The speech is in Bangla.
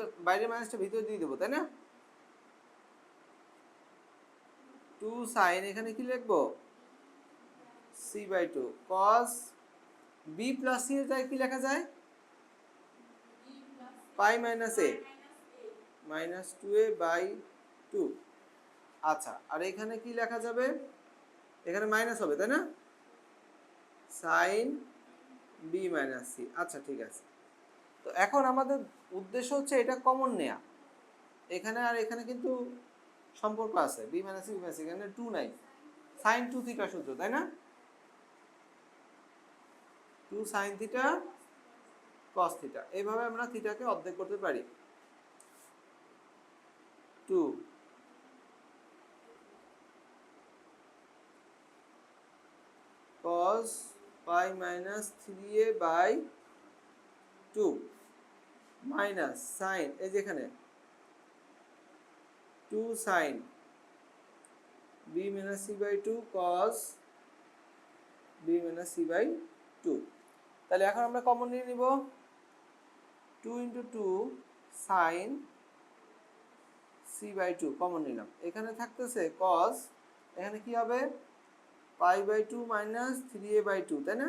ভিতর, বাইরের মাইনাসটা ভিতরে দিয়ে দেবো, তাই না? টু সাইন এখানে কি লিখব? C by two cos B plus C এর জায়গায় কি লেখা যায়? Pi minus A minus two A by two আচ্ছা আর এখানে কি লেখা যাবে? এখানে মাইনাস হবে, তাই না? সাইন বি মাইনাস সি আচ্ছা ঠিক আছে। তো এখন আমাদের উদ্দেশ্য হচ্ছে এটা কমন নেয়া। এখানে আর এখানে কিন্তু সম্পর্ক আছে বি মাইনাস বি মাইনাস এখানে টু নাই। সাইন টু থিটা সূত্র, তাই না? Two sine theta cos theta এইভাবে আমরা থিটাকে অর্ধেক করতে পারি। Two cos cos pi minus 3a by 2 minus sin এই যেখানে 2 sin b minus c by 2 cos b minus c by 2 তাহলে এখন আমরা কমন নিয়ে নিব। 2 into 2 sin c by 2 common নিলাম। এখানে থাকতেছে cos, এখানে কি হবে? Pi by two minus three A by two তাই না?